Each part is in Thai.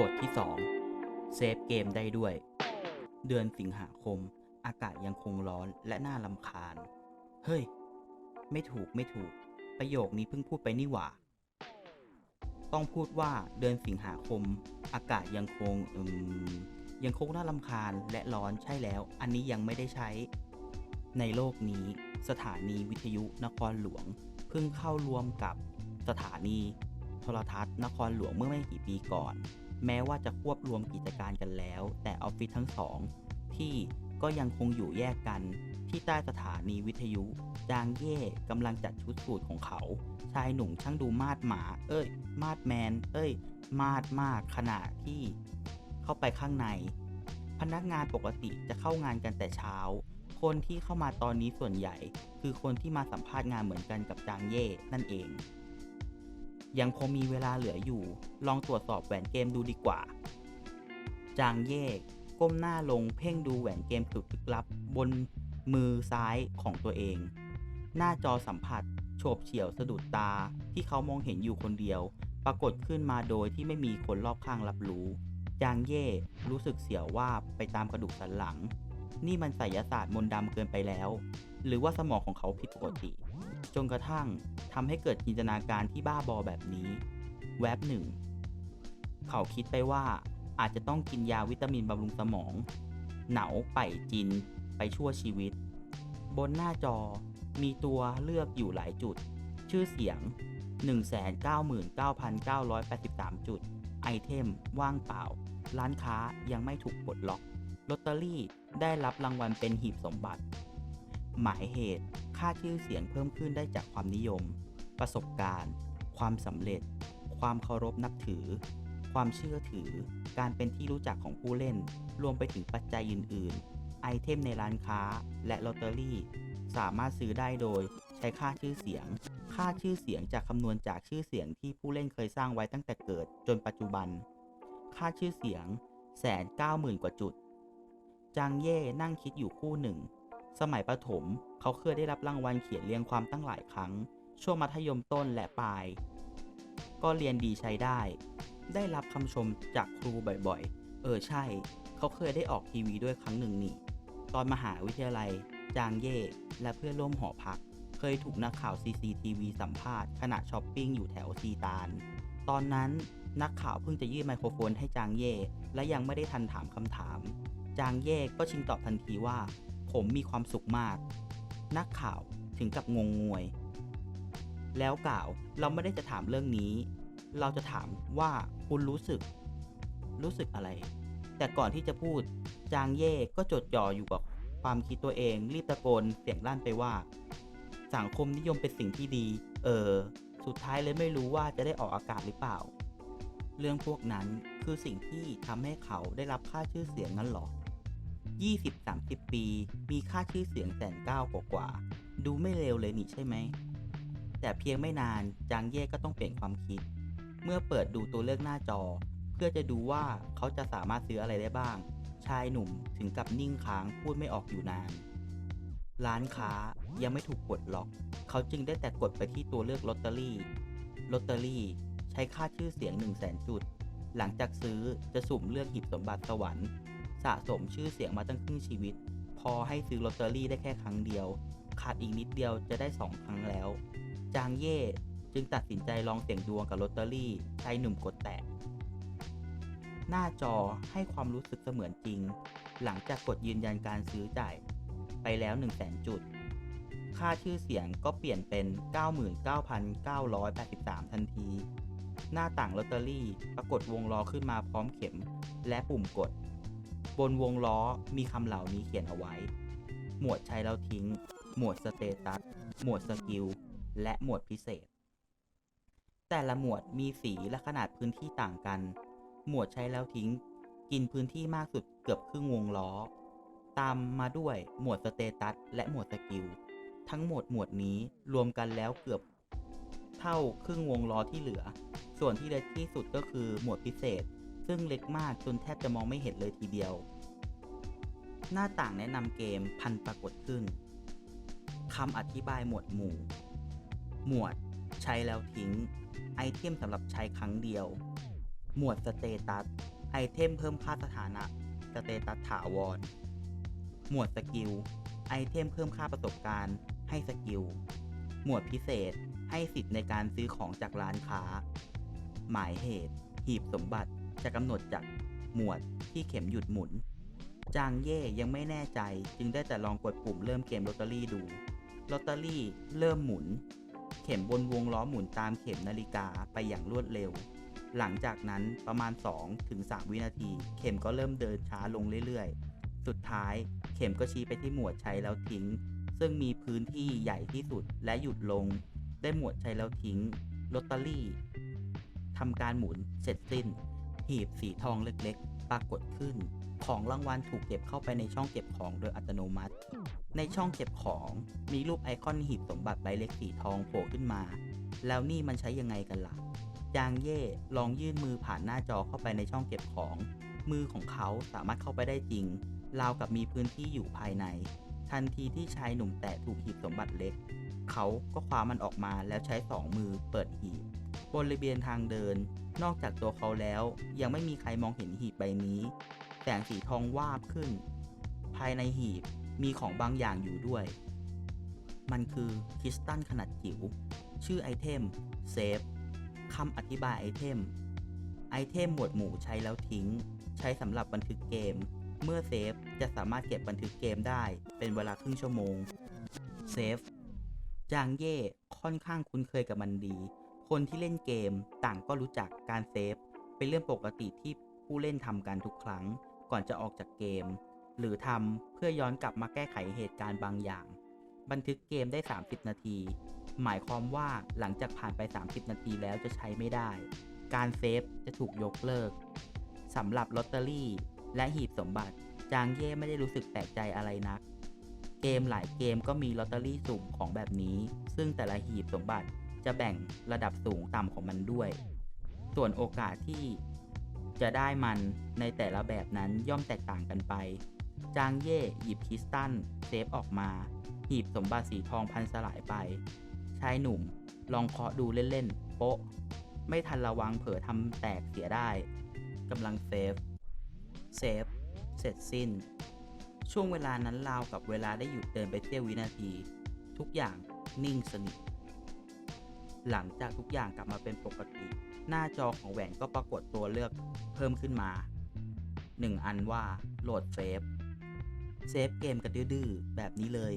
บทที่ 2 เซฟเกมได้ด้วย เดือนสิงหาคม อากาศยังคงร้อนและน่าลำคาญ เฮ้ย ไม่ถูกไม่ถูก ประโยคนี้เพิ่งพูดไปนี่หว่า ต้องพูดว่าเดือนสิงหาคม อากาศยังคงอืมยังคงน่าลำคาญและร้อนใช่แล้ว อันนี้ยังไม่ได้ใช้ ในโลกนี้สถานีวิทยุนครหลวง เพิ่งเข้ารวมกับสถานีโทรทัศน์นครหลวงเมื่อไม่กี่ปีก่อน แม้ว่าจะควบรวมกิจการกันแล้ว แต่ออฟฟิศทั้งสองที่ก็ยังคงอยู่แยกกันที่ใต้สถานีวิทยุ จางเย่กำลังจัดชุดสูตรของเขา ชายหนุ่มช่างดูมาดหมา เอ้ย มาดแมน เอ้ย มาดมากขนาดที่เข้าไปข้างใน พนักงานปกติจะเข้างานกันแต่เช้า คนที่เข้ามาตอนนี้ส่วนใหญ่ คือคนที่มาสัมภาษณ์งานเหมือนกันกับจางเย่นั่นเอง ยังคงมีเวลาเหลืออยู่ ลองตรวจสอบแหวนเกมดูดีกว่า จางเย่ก้มหน้าลงเพ่งดูแหวนเกมสุดลึกลับ บนมือซ้ายของตัวเอง หน้าจอสัมผัส โฉบเฉี่ยวสะดุดตาที่เขามองเห็นอยู่คนเดียว ปรากฏขึ้นมาโดยที่ไม่มีคนรอบข้างรับรู้ จางเย่รู้สึกเสียวว่าไปตามกระดูกสันหลัง นี่มันไสยศาสตร์มนต์ดำเกินไปแล้ว หรือว่าสมองของเขาผิดปกติ จนกระทั่งทำให้เกิดจินตนาการที่บ้าบอแบบนี้ แวบหนึ่ง เขาคิดไปว่าอาจจะต้องกินยาวิตามินบำรุงสมอง เหนาไปจิน ไปชั่วชีวิต บนหน้าจอมีตัวเลือกอยู่หลายจุด ชื่อเสียง 199,983 จุด ไอเทม ว่างเปล่า ร้านค้ายังไม่ถูกปลดล็อกลอตเตอรี่ได้รับรางวัลเป็นหีบสมบัติ หมายเหตุ ค่าชื่อเสียงเพิ่มขึ้นได้จากความนิยม ประสบการณ์ ความสำเร็จ ความเคารพนับถือ ความเชื่อถือ การเป็นที่รู้จักของผู้เล่น รวมไปถึงปัจจัยอื่น ๆ ไอเทมในร้านค้า และลอตเตอรี่ สามารถซื้อได้โดยใช้ค่าชื่อเสียง ค่าชื่อเสียงจะคำนวณจากชื่อเสียงที่ผู้เล่นเคยสร้างไว้ตั้งแต่เกิดจนปัจจุบัน ค่าชื่อเสียงแสนเก้าหมื่นกว่าจุด จางเย่นั่งคิดอยู่คู่หนึ่ง สมัยประถม เขาเคยได้รับรางวัลเขียนเรียงความตั้งหลายครั้ง ช่วงมัธยมต้นและปลาย ก็เรียนดีใช้ได้ ได้รับคำชมจากครูบ่อยๆ เออใช่ เขาเคยได้ออกทีวีด้วยครั้งหนึ่งนี่ ตอนมหาวิทยาลัย จางเย่และเพื่อนร่วมหอพัก เคยถูกนักข่าว CCTV สัมภาษณ์ขณะช้อปปิ้งอยู่แถวซีตาน ตอนนั้นนักข่าวเพิ่งจะยื่นไมโครโฟนให้จางเย่และยังไม่ได้ทันถามคำถาม จางเย่ก็ชิงตอบทันทีว่า ผมมีความสุขมาก นักข่าวถึงกับงงงวย แล้วกล่าวเราไม่ได้จะถามเรื่องนี้ เราจะถามว่าคุณรู้สึก รู้สึกอะไร แต่ก่อนที่จะพูด จางเย่ก็จดจ่ออยู่กับความคิดตัวเองรีบตะโกนเสียงลั่นไปว่า สังคมนิยมเป็นสิ่งที่ดี เออ สุดท้ายเลยไม่รู้ว่าจะได้ออกอากาศหรือเปล่า เรื่องพวกนั้นคือสิ่งที่ทำให้เขาได้รับค่าชื่อเสียงนั้นหรอ 20-30 ปี มีค่าชื่อเสียงแสนเก้ากว่าๆดูไม่เลวเลยนี่ใช่ไหม แต่เพียงไม่นานจางเย่ก็ต้องเปลี่ยนความคิด เมื่อเปิดดูตัวเลือกหน้าจอ เพื่อจะดูว่าเขาจะสามารถซื้ออะไรได้บ้าง ชายหนุ่มถึงกับนิ่งค้างพูดไม่ออกอยู่นาน ร้านค้ายังไม่ถูกปลดล็อก เขาจึงได้แต่กดไปที่ตัวเลือกลอตเตอรี่ลอตเตอรี่ใช้ค่าชื่อเสียง 1 0 0 0 0แสนจุด หลังจากซื้อจะสุ่มเลือกหีบสมบัติสวรรค์ะสมชื่อเสียงมาตั้งครึ่งชีวิต พอให้ซื้อลอตเตอรี่ได้แค่ครั้งเดียว ขาดอีกนิดเดียวจะได้ 2 ครั้งแล้ว จางเย่จึงตัดสินใจลองเสี่ยงดวงกับลอตเตอรี่ชายหนุ่มกดแตะ หน้าจอให้ความรู้สึกเสมือนจริง หลังจากกดยืนยันการซื้อจ่าย ไปแล้ว 1 0 0 0 0แสนจุด ค่าชื่อเสียงก็เปลี่ยนเป็น 99,983 ทันที หน้าต่างลอตเตอรี่ปรากฏวงล้อขึ้นมาพร้อมเข็มและปุ่มกด บนวงล้อมีคำเหล่านี้เขียนเอาไว้ หมวดใช้แล้วทิ้ง หมวดสเตตัส หมวดสกิล และหมวดพิเศษ แต่ละหมวดมีสีและขนาดพื้นที่ต่างกัน หมวดใช้แล้วทิ้ง กินพื้นที่มากสุดเกือบครึ่งวงล้อ ตามมาด้วยหมวดสเตตัสและหมวดสกิล ทั้งหมดหมวดนี้รวมกันแล้วเกือบ เท่าครึ่งวงล้อที่เหลือ ส่วนที่เล็กที่สุดก็คือหมวดพิเศษ ซึ่งเล็กมากจนแทบจะมองไม่เห็นเลยทีเดียว หน้าต่างแนะนำเกมพันปรากฏขึ้นคำอธิบายหมวดหมู่ หมวด ใช้แล้วทิ้ง ไอเทมสำหรับใช้ครั้งเดียว หมวดสเตตัส ไอเทมเพิ่มค่าสถานะ สเตตัสถาวร หมวดสกิล ไอเทมเพิ่มค่าประสบการณ์ ให้สกิล หมวดพิเศษ ให้สิทธิ์ในการซื้อของจากร้านค้า หมายเหตุ หีบสมบัติ จะกำหนดจากหมวดที่เข็มหยุดหมุน จางเย่ยังไม่แน่ใจจึงได้แต่ลองกดปุ่มเริ่มเกมลอตเตอรี่ดูลอตเตอรี่เริ่มหมุน เข็มบนวงล้อหมุนตามเข็มนาฬิกาไปอย่างรวดเร็ว หลังจากนั้นประมาณ 2-3วินาที เข็มก็เริ่มเดินช้าลงเรื่อยๆ สุดท้ายเข็มก็ชี้ไปที่หมวดใช้แล้วทิ้ง ซึ่งมีพื้นที่ใหญ่ที่สุดและหยุดลง ได้หมวดใช้แล้วทิ้งลอตเตอรี่ทำการหมุนเสร็จสิ้น หีบสีทองเล็กๆ ปรากฏขึ้น ของรางวัลถูกเก็บเข้าไปในช่องเก็บของโดยอัตโนมัติ ในช่องเก็บของมีรูปไอคอนหีบสมบัติใบเล็กสีทองโผล่ขึ้นมา แล้วนี่มันใช้ยังไงกันล่ะจางเย่ลองยื่นมือผ่านหน้าจอเข้าไปในช่องเก็บของ มือของเขาสามารถเข้าไปได้จริง ราวกับมีพื้นที่อยู่ภายใน ทันทีที่ชายหนุ่มแตะถูกหีบสมบัติเล็ก เขาก็คว้ามันออกมาแล้วใช้สองมือเปิดหีบบริเวณทางเดิน นอกจากตัวเขาแล้ว ยังไม่มีใครมองเห็นหีบใบนี้ แสงสีทองวาบขึ้น ภายในหีบมีของบางอย่างอยู่ด้วย มันคือคริสตัลขนาดจิ๋ว ชื่อไอเทมเซฟคำอธิบายไอเทม ไอเทมหมวดหมู่ใช้แล้วทิ้ง ใช้สำหรับบันทึกเกม เมื่อเซฟจะสามารถเก็บบันทึกเกมได้เป็นเวลาครึ่งชั่วโมง เซฟ จางเย่ค่อนข้างคุ้นเคยกับมันดี คนที่เล่นเกมต่างก็รู้จักการเซฟ เป็นเรื่องปกติที่ผู้เล่นทำกันทุกครั้ง ก่อนจะออกจากเกม หรือทำเพื่อย้อนกลับมาแก้ไขเหตุการณ์บางอย่าง บันทึกเกมได้ 30 นาที หมายความว่าหลังจากผ่านไป 30 นาทีแล้วจะใช้ไม่ได้ การเซฟจะถูกยกเลิกสำหรับลอตเตอรี่และหีบสมบัติ จางเย่ไม่ได้รู้สึกแปลกใจอะไรนัก เกมหลายเกมก็มีลอตเตอรี่สุ่มของแบบนี้ ซึ่งแต่ละหีบสมบัติ จะแบ่งระดับสูงต่ำของมันด้วย ส่วนโอกาสที่จะได้มันในแต่ละแบบนั้นย่อมแตกต่างกันไป จางเย่หยิบคริสตัลเซฟออกมา หีบสมบัติสีทองพันสลายไป ชายหนุ่มลองเคาะดูเล่นๆ โป๊ะ ไม่ทันระวังเผลอทำแตกเสียได้กำลังเซฟ เซฟ เสร็จสิ้น ช่วงเวลานั้นราวกับเวลาได้หยุดเดินไปเสี้ยววินาที ทุกอย่างนิ่งสนิท หลังจากทุกอย่างกลับมาเป็นปกติ หน้าจอของแหวนก็ปรากฏตัวเลือกเพิ่มขึ้นมา 1 อันว่าโหลดเซฟ เซฟเกมกันดื้อแบบนี้เลย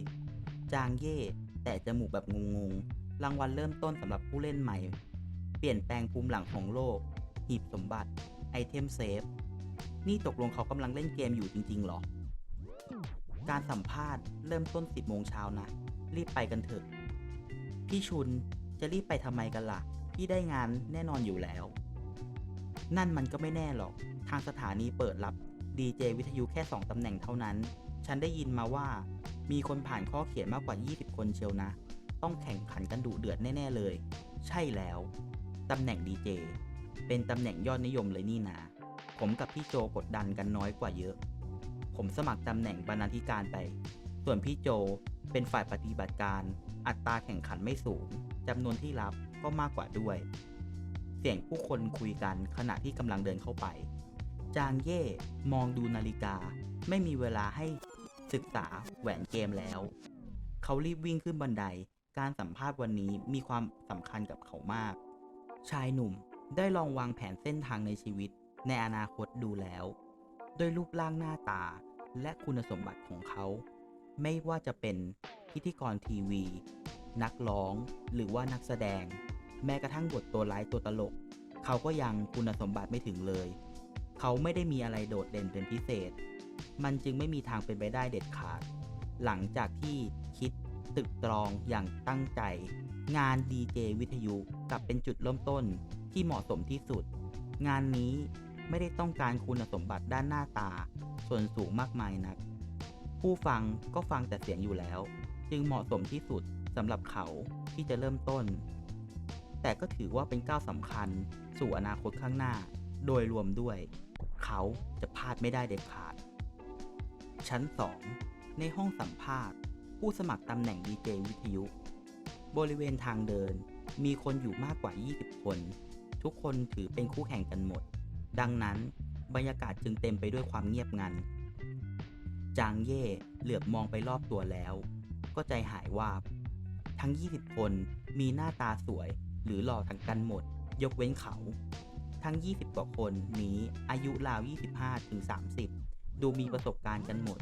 จางเย่แต่จมูกแบบงงๆ รางวัลเริ่มต้นสำหรับผู้เล่นใหม่ เปลี่ยนแปลงภูมิหลังของโลก หีบสมบัติ ไอเทมเซฟ นี่ตกลงเขากำลังเล่นเกมอยู่จริงๆหรอ การสัมภาษณ์เริ่มต้น 10โมงเช้านะ รีบไปกันเถอะ พี่ชุน จะรีบไปทำไมกันล่ะ พี่ได้งานแน่นอนอยู่แล้ว นั่นมันก็ไม่แน่หรอก ทางสถานีเปิดรับดีเจวิทยุแค่ 2ตำแหน่งเท่านั้น ฉันได้ยินมาว่า มีคนผ่านข้อเขียนมากกว่า 20 คนเชียวนะ ต้องแข่งขันกันดุเดือดแน่ ๆเลย ใช่แล้วตำแหน่งดีเจเป็นตำแหน่งยอดนิยมเลยนี่นา ผมกับพี่โจกดดันกันน้อยกว่าเยอะ ผมสมัครตำแหน่งบรรณาธิการไป ส่วนพี่โจ เป็นฝ่ายปฏิบัติการ อัตราแข่งขันไม่สูงจำนวนที่รับก็มากกว่าด้วย เสียงผู้คนคุยกันขณะที่กำลังเดินเข้าไป จางเย่มองดูนาฬิกา ไม่มีเวลาให้ศึกษาแหวนเกมแล้ว เขารีบวิ่งขึ้นบันได การสัมภาษณ์วันนี้มีความสำคัญกับเขามาก ชายหนุ่มได้ลองวางแผนเส้นทางในชีวิตในอนาคตดูแล้ว โดยรูปร่างหน้าตาและคุณสมบัติของเขา ไม่ว่าจะเป็นพิธีกรทีวี นักร้อง หรือว่านักแสดง แม้กระทั่งบทตัวร้ายตัวตลก เขาก็ยังคุณสมบัติไม่ถึงเลย เขาไม่ได้มีอะไรโดดเด่นเป็นพิเศษ มันจึงไม่มีทางเป็นไปได้เด็ดขาด หลังจากที่คิดตึกตรองอย่างตั้งใจ งานดีเจวิทยุกลับเป็นจุดเริ่มต้นที่เหมาะสมที่สุด งานนี้ไม่ได้ต้องการคุณสมบัติด้านหน้าตา ส่วนสูงมากมายนัก ผู้ฟังก็ฟังแต่เสียงอยู่แล้ว จึงเหมาะสมที่สุดสำหรับเขาที่จะเริ่มต้น แต่ก็ถือว่าเป็นก้าวสำคัญสู่อนาคตข้างหน้า โดยรวมด้วย เขาจะพลาดไม่ได้เด็ดขาด ชั้น 2 ในห้องสัมภาษณ์ ผู้สมัครตำแหน่งดีเจวิทยุ บริเวณทางเดินมีคนอยู่มากกว่า 20 คน ทุกคนถือเป็นคู่แข่งกันหมด ดังนั้นบรรยากาศจึงเต็มไปด้วยความเงียบงัน จางเย่เหลือบมองไปรอบตัวแล้ว ก็ใจหายวาบ ทั้ง 20 คนมีหน้าตาสวย หรือหล่อทั้งกันหมด ยกเว้นเขา ทั้ง 20 กว่าคนนี้อายุราว 25ถึง30 ดูมีประสบการณ์กันหมด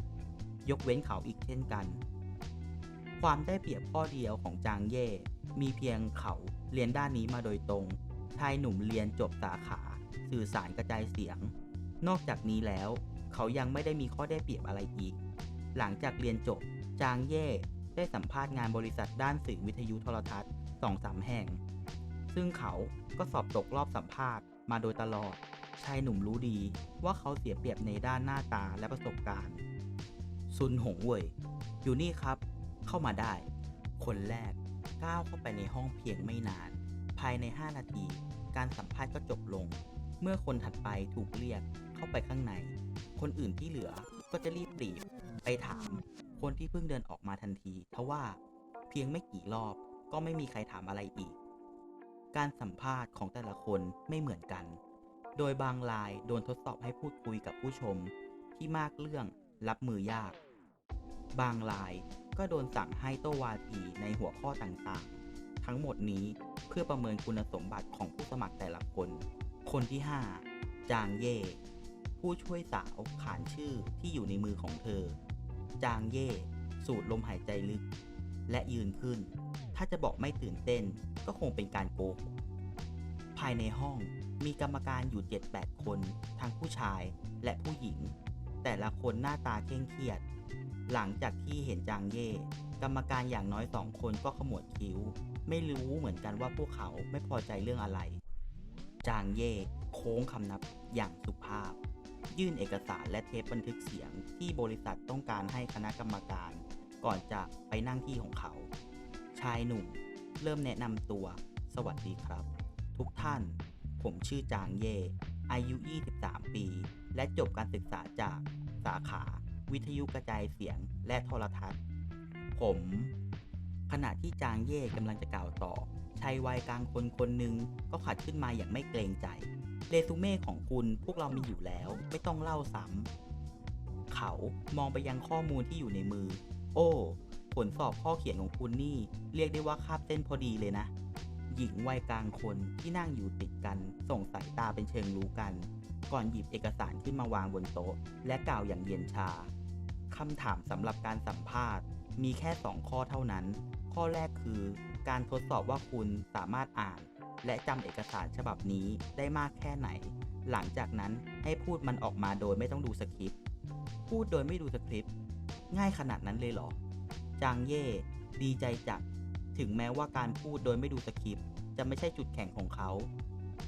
ยกเว้นเขาอีกเช่นกัน ความได้เปรียบข้อเดียวของจางเย่ มีเพียงเขาเรียนด้านนี้มาโดยตรงชายหนุ่มเรียนจบสาขา สื่อสารกระจายเสียง นอกจากนี้แล้ว เขายังไม่ได้มีข้อได้เปรียบอะไรอีก หลังจากเรียนจบ จางเย่ได้สัมภาษณ์งานบริษัทด้านสื่อวิทยุโทรทัศน์สองสามแห่ง ซึ่งเขาก็สอบตกรอบสัมภาษณ์มาโดยตลอด ชายหนุ่มรู้ดีว่าเขาเสียเปรียบในด้านหน้าตาและประสบการณ์ ซุนหงเว่ยอยู่นี่ครับ เข้ามาได้ คนแรกก้าวเข้าไปในห้องเพียงไม่นาน ภายใน 5 นาที การสัมภาษณ์ก็จบลง เมื่อคนถัดไปถูกเรียกเข้าไปข้างใน คนอื่นที่เหลือก็จะรีบปรีบไปถาม คนที่เพิ่งเดินออกมาทันทีทว่าเพียงไม่กี่รอบก็ไม่มีใครถามอะไรอีก การสัมภาษณ์ของแต่ละคนไม่เหมือนกัน โดยบางรายโดนทดสอบให้พูดคุยกับผู้ชม ที่มากเรื่องรับมือยาก บางรายก็โดนสั่งให้โต้วาทีในหัวข้อต่างๆ ทั้งหมดนี้เพื่อประเมินคุณสมบัติของผู้สมัครแต่ละคน คนที่ 5 จางเย่ ผู้ช่วยสาวขานชื่อที่อยู่ในมือของเธอ จางเย่ สูดลมหายใจลึก และยืนขึ้น ถ้าจะบอกไม่ตื่นเต้นก็คงเป็นการโกหกภายในห้องมีกรรมการอยู่ 7-8 คน ทั้งผู้ชายและผู้หญิง แต่ละคนหน้าตาเคร่งเครียด หลังจากที่เห็นจางเย่ กรรมการอย่างน้อยสองคนก็ขมวดคิ้ว ไม่รู้เหมือนกันว่าพวกเขาไม่พอใจเรื่องอะไร จางเย่โค้งคำนับอย่างสุภาพ ยื่นเอกสารและเทปบันทึกเสียงที่บริษัทต้องการให้คณะกรรมการ ก่อนจะไปนั่งที่ของเขา ชายหนุ่ม เริ่มแนะนำตัว สวัสดีครับ ทุกท่าน ผมชื่อจางเย่ อายุ 23 ปี และจบการศึกษาจากสาขา วิทยุกระจายเสียงและโทรทัศน์ ผม ขณะที่จางเย่กำลังจะกล่าวต่อชายวัยกลางคนคนหนึ่งก็ขัดขึ้นมาอย่างไม่เกรงใจเรซูเม่ของคุณพวกเรามีอยู่แล้ว ไม่ต้องเล่าซ้ำเขามองไปยังข้อมูลที่อยู่ในมือ โอ้ ผลสอบข้อเขียนของคุณนี่ เรียกได้ว่าคาบเส้นพอดีเลยนะ หญิงวัยกลางคนที่นั่งอยู่ติดกัน ส่งสายตาเป็นเชิงรู้กัน ก่อนหยิบเอกสารขึ้นมาวางบนโต๊ะ และกล่าวอย่างเย็นชาคำถามสำหรับการสัมภาษณ์ มีแค่2ข้อเท่านั้น ข้อแรกคือ การทดสอบว่าคุณสามารถอ่าน และจำเอกสารฉบับนี้ได้มากแค่ไหน หลังจากนั้นให้พูดมันออกมาโดยไม่ต้องดูสคริปต์พูดโดยไม่ดูสคริปต์ง่ายขนาดนั้นเลยเหรอ จางเย่ ดีใจจัดถึงแม้ว่าการพูดโดยไม่ดูสคริปต์จะไม่ใช่จุดแข็งของเขา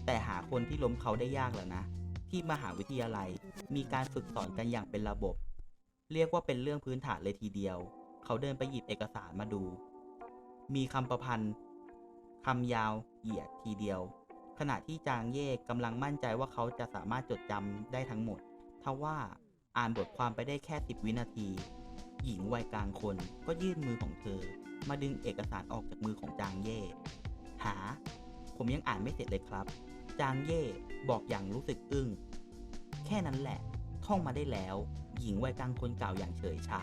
แต่หาคนที่ล้มเขาได้ยากแล้วนะ ที่มหาวิทยาลัยมีการฝึกสอนกันอย่างเป็นระบบ เรียกว่าเป็นเรื่องพื้นฐานเลยทีเดียว เขาเดินไปหยิบเอกสารมาดู มีคำประพันธ์คำยาวเหยียดทีเดียว ขณะที่จางเย่กำลังมั่นใจว่าเขาจะสามารถจดจำได้ทั้งหมด ทว่าอ่านบทความไปได้แค่10วินาที หญิงวัยกลางคนก็ยื่นมือของเธอ มาดึงเอกสารออกจากมือของจางเย่หา ผมยังอ่านไม่เสร็จเลยครับ จางเย่บอกอย่างรู้สึกอึ้ง แค่นั้นแหละ ท่องมาได้แล้ว หญิงวัยกลางคนกล่าวอย่างเฉยชา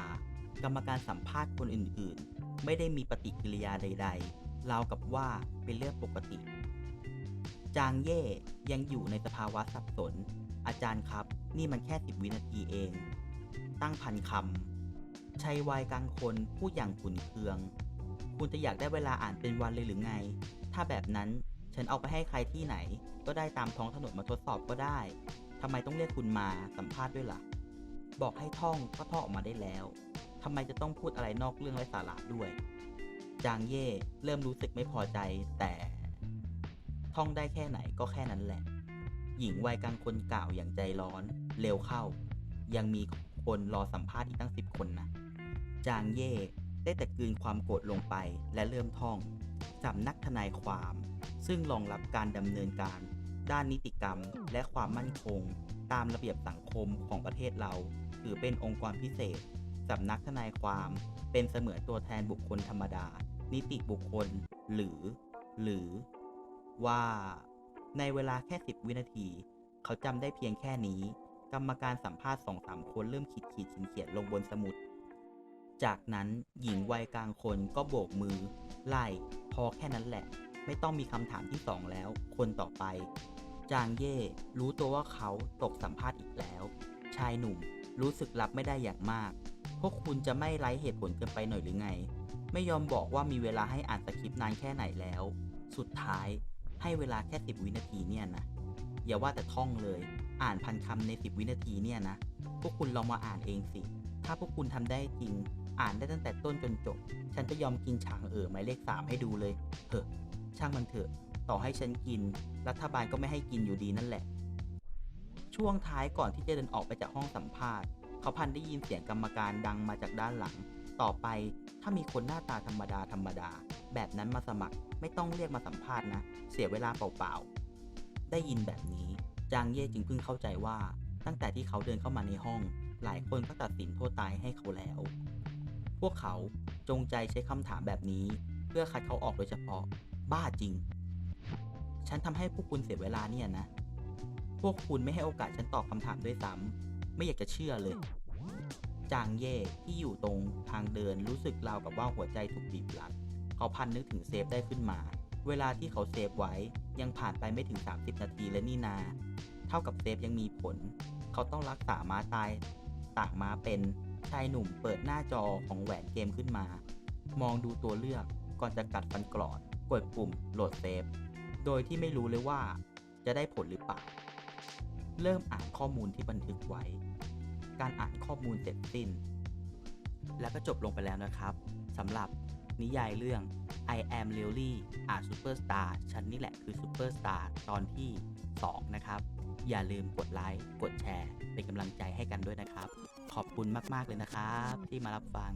กรรมการสัมภาษณ์คนอื่นๆ ไม่ได้มีปฏิกิริยาใดๆราวกับว่าเป็นเรื่องปกติ จางเย่ยังอยู่ในสภาวะสับสน อาจารย์ครับ นี่มันแค่สิบวินาทีเอง ตั้งพันคำชัยวัยกลางคนพูดอย่างขุนเคือง คุณจะอยากได้เวลาอ่านเป็นวันเลยหรือไง ถ้าแบบนั้นฉันเอาไปให้ใครที่ไหน ก็ได้ตามท้องถนนมาทดสอบก็ได้ทำไมต้องเรียกคุณมาสัมภาษณ์ด้วยล่ะ บอกให้ท่องก็ท่องออกมาได้แล้ว ทำไมจะต้องพูดอะไรนอกเรื่องไร้สาระด้วย จางเย่เริ่มรู้สึกไม่พอใจแต่ท่องได้แค่ไหนก็แค่นั้นแหละ หญิงวัยกลางคนกล่าวอย่างใจร้อน เร็วเข้า ยังมีคนรอสัมภาษณ์อีกตั้งสิบคนนะ จางเย่ได้แต่กลืนความโกรธลงไปและเริ่มท่องสำนักทนายความ ซึ่งรองรับการดำเนินการ ด้านนิติกรรมและความมั่นคง ตามระเบียบสังคมของประเทศเรา ถือเป็นองค์กรพิเศษ สำนักทนายความเป็นเสมือนตัวแทนบุคคลธรรมดา นิติบุคคล หรือ หรือ ว่า ในเวลาแค่ 10 วินาที เขาจำได้เพียงแค่นี้ กรรมการสัมภาษณ์สองสามคนเริ่มขีดขีดเขียนเขียนลงบนสมุด จากนั้นหญิงวัยกลางคนก็โบกมือ ไล่พอแค่นั้นแหละ ไม่ต้องมีคำถามที่สองแล้ว คนต่อไป จางเย่รู้ตัวว่าเขาตกสัมภาษณ์อีกแล้ว ชายหนุ่มรู้สึกรับไม่ได้อย่างมาก พวกคุณจะไม่ไร้เหตุผลเกินไปหน่อยหรือไง ไม่ยอมบอกว่ามีเวลาให้อ่านสคริปต์นานแค่ไหนแล้ว สุดท้ายให้เวลาแค่สิบวินาทีเนี่ยนะ อย่าว่าแต่ท่องเลย อ่านพันคำในสิบวินาทีเนี่ยนะ พวกคุณลองมาอ่านเองสิ ถ้าพวกคุณทำได้จริง อ่านได้ตั้งแต่ต้นจนจบ ฉันจะยอมกินฉางเอ๋อหมายเลขสามให้ดูเลยเถอะ ช่างมันเถอะ ต่อให้ฉันกิน รัฐบาลก็ไม่ให้กินอยู่ดีนั่นแหละ ช่วงท้ายก่อนที่จะเดินออกไปจากห้องสัมภาษณ์ เขาพันได้ยินเสียงกรรมการดังมาจากด้านหลัง ต่อไปถ้ามีคนหน้าตาธรรมดาธรรมดา แบบนั้นมาสมัครไม่ต้องเรียกมาสัมภาษณ์นะ เสียเวลาเปล่าๆ ได้ยินแบบนี้ จางเย่จึงเพิ่งเข้าใจว่า ตั้งแต่ที่เขาเดินเข้ามาในห้อง หลายคนก็ตัดสินโทษตายให้เขาแล้ว พวกเขาจงใจใช้คำถามแบบนี้ เพื่อคัดเขาออกโดยเฉพาะ บ้าจริง ฉันทำให้พวกคุณเสียเวลาเนี่ยนะ พวกคุณไม่ให้โอกาสฉันตอบคำถามด้วยซ้ำ ไม่อยากจะเชื่อเลย จางเย่ที่อยู่ตรงทางเดินรู้สึกราวกับว่าหัวใจถูกบีบรัด เขาพันนึกถึงเซฟได้ขึ้นมา เวลาที่เขาเซฟไว้ยังผ่านไปไม่ถึง 30 นาทีเลยนี่นา เท่ากับเซฟยังมีผล เขาต้องรักษาม้าตายต่างม้าเป็นชายหนุ่มเปิดหน้าจอของแหวนเกมขึ้นมา มองดูตัวเลือกก่อนจะกัดฟันกรอด กดปุ่มโหลดเซฟ โดยที่ไม่รู้เลยว่าจะได้ผลหรือเปล่า เริ่มอ่านข้อมูลที่บันทึกไว้ การอ่านข้อมูลเสร็จสิ้น แล้วก็จบลงไปแล้วนะครับสำหรับนิยายเรื่อง I am really a superstar ฉันนี่แหละคือซูเปอร์สตาร์ตอนที่ 2 นะครับ อย่าลืมกดไลค์ กดแชร์ เป็นกำลังใจให้กันด้วยนะครับ ขอบคุณมาก ๆ เลยนะครับ ที่มารับฟัง